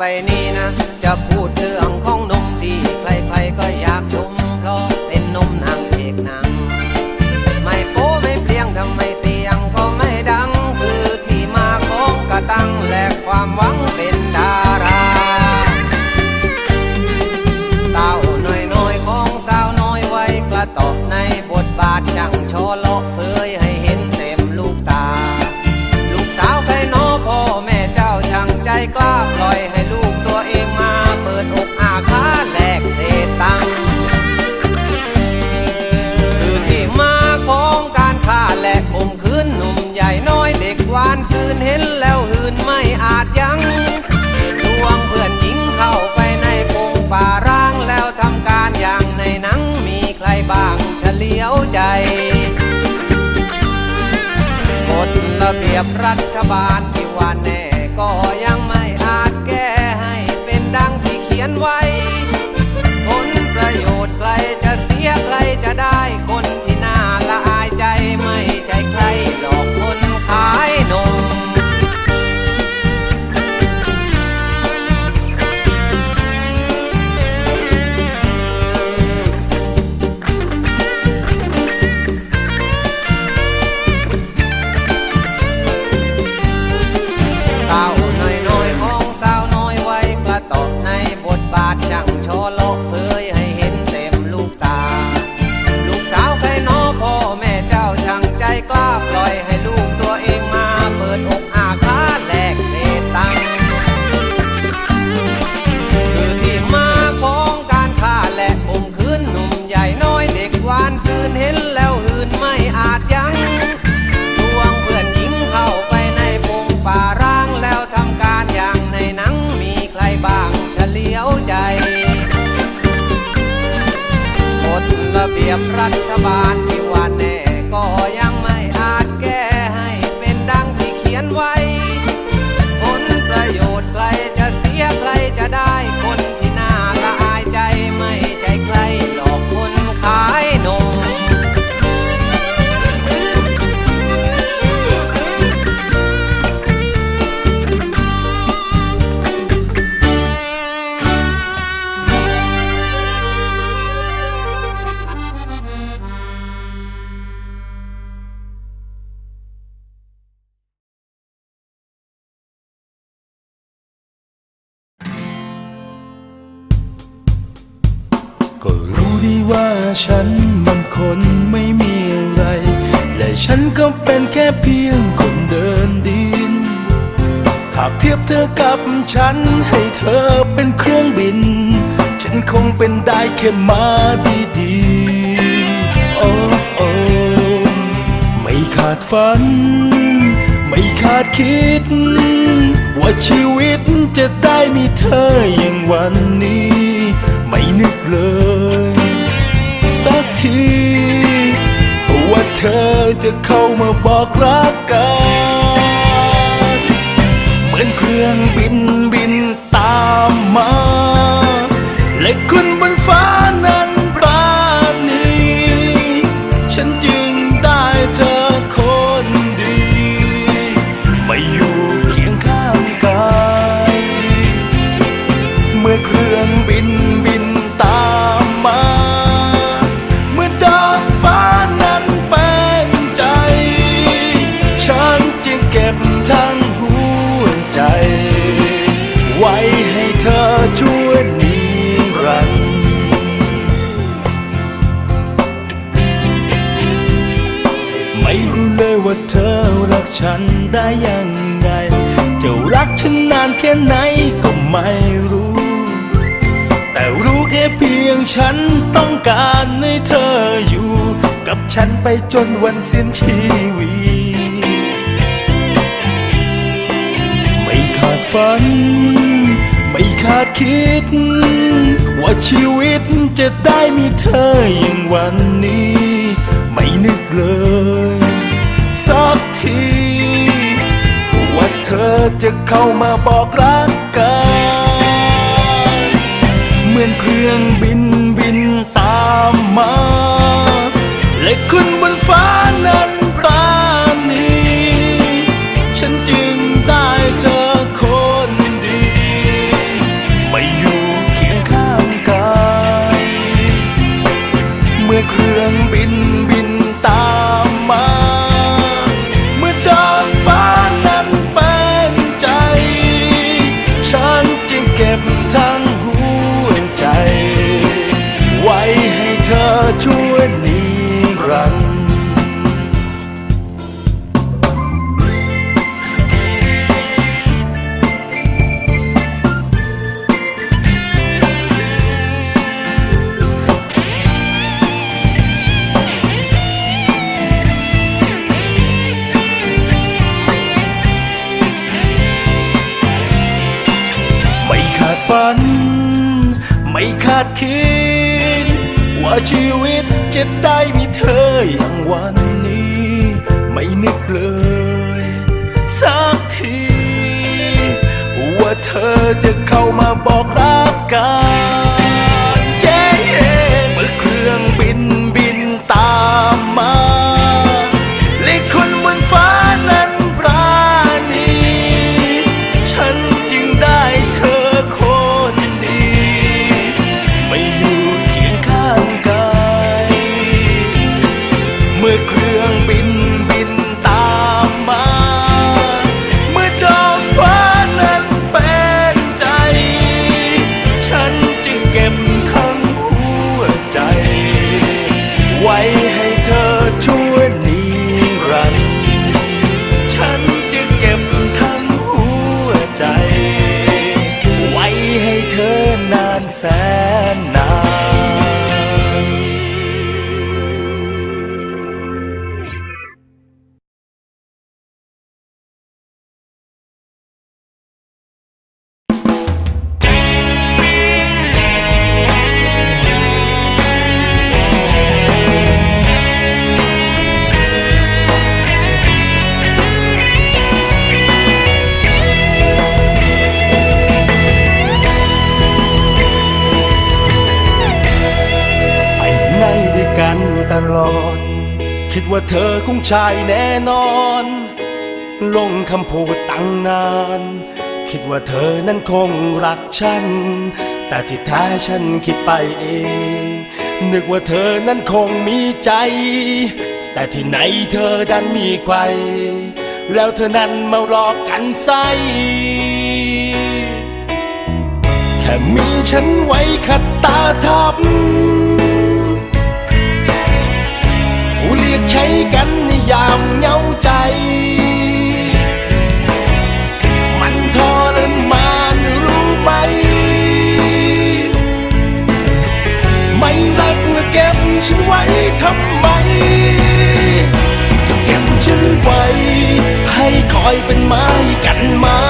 pa' en รัฐบาล ก็รู้ดีว่าฉันมันคนไม่มีอะไร และฉันก็เป็นแค่เพียงคนเดินดิน หากเทียบเธอกับฉันให้เธอเป็นเครื่องบิน ฉันคงเป็นได้แค่มาดีๆโอ้โอ้ไม่ขาดฝัน ไม่คาดคิด ว่าชีวิตจะได้มีเธออย่างวันนี้ ไม่นึกเลย สักทีว่าเธอจะเข้ามาบอกรักกัน เหมือนเครื่องบินบินตามมา และคุณ ทั้งหัวใจ ไว้ให้เธอช่วยนิรันดร์ไม่รู้เลยว่าเธอรักฉันได้ยังไง จะรักฉันนานแค่ไหนก็ไม่รู้ แต่รู้แค่เพียงฉันต้องการให้เธออยู่ กับฉันไปจนวันสิ้นชีวิต ฝัน ไม่คาดคิด ว่าชีวิตจะได้มีเธออย่างวันนี้ ไม่นึกเลย สักที ว่าเธอจะเข้ามาบอกรักกัน เหมือนเครื่องบิน มื่อเดคิด ว่าชีวิตจะได้มีเธออย่างวันนี้ ไม่นึกเลย สักที ว่าเธอจะเข้ามาบอกรักกัน ว่าเธอคงใช่แน่นอน ลงคำพูดตั้งนาน คิดว่าเธอนั้นคงรักฉัน แต่ที่แท้ฉันคิดไปเอง นึกว่าเธอนั้นคงมีใจ แต่ที่ไหนเธอดันมีใครแล้วเธอนั้นมาหลอกกันไส้แค่มีฉันไว้ขัดตาทับ รียกใช้กันในยามเหงาใจ มันทรมานรู้ไหม ไม่รักเมื่อเก็บฉันไว้ทำไม จะเก็บฉันไว้ ให้คอยเป็นไม้กันมา